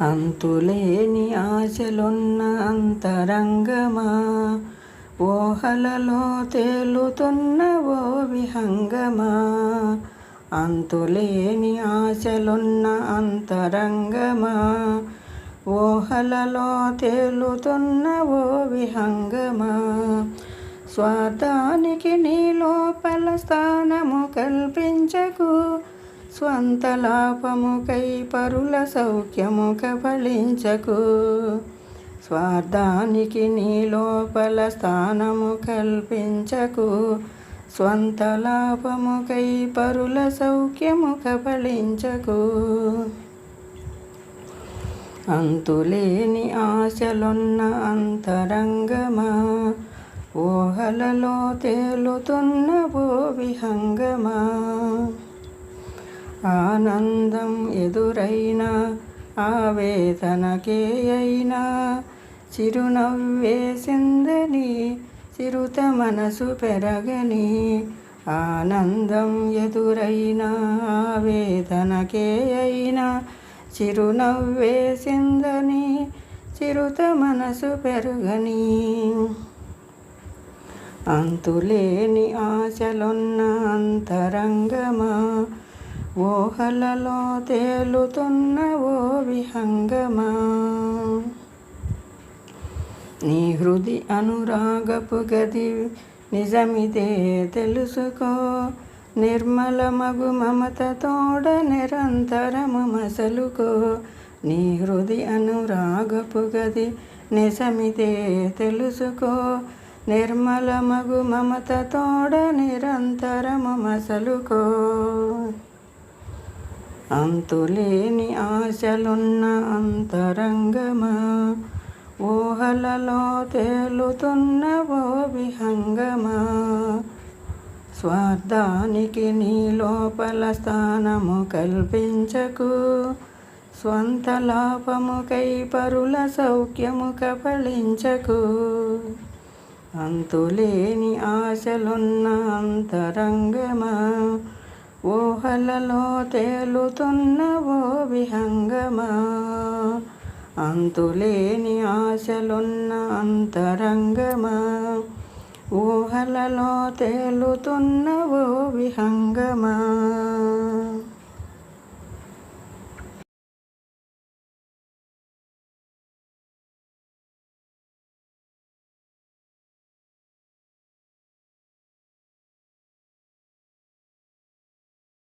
అంతులేని ఆశలున్న అంతరంగమా? ఓహలలో తేలుతున్న ఓ విహంగమా? అంతులేని ఆశలున్న అంతరంగమా? ఓహలలో తేలుతున్న ఓ విహంగమా? స్వార్థానికి నీ లోపల స్థానము కల్పించకు స్వంత లాభముకై పరుల సౌఖ్యము కబళించకు స్వార్థానికి నీ లోపల స్థానము కల్పించకు. స్వంత లాభముకై పరుల సౌఖ్యము కబళించకు అంతులేని ఆశలున్న అంతరంగమా ఊహలలో తేలుతున్న ఓ విహంగమా ఆనందం ఎదురైనా ఆవేదనకే అయినా చిరునవ్వేసిందని చిరుత మనసు పెరగని ఆనందం ఎదురైనా ఆవేదనకే అయినా చిరునవ్వేసిందని చిరుత మనసు పెరుగని. అంతులేని ఆశలున్న అంతరంగమా ఊహలలో తేలుతున్న ఓ విహంగమా? నీ హృది అనురాగపు గది నిజమిదే తెలుసుకో. నిర్మల మగు మమత తోడ నిరంతరము మసలుకో. నీ హృది అనురాగపు గది నిజమిదే తెలుసుకో. నిర్మల మగు మమత తోడ నిరంతరము మసలుకో. అంతులేని ఆశలున్న అంతరంగమా ఊహలలో తేలుతున్న ఓ విహంగమా. స్వార్థానికి నీ లోపల స్థానము కల్పించకు స్వంత లాభముకై పరుల సౌఖ్యము కపళించకు అంతులేని ఆశలున్న అంతరంగమా ఊహలలో తేలుతున్న ఓ విహంగమా? అంతులేని ఆశలున్న అంతరంగమా? ఊహలలో తేలుతున్న ఓ విహంగమా?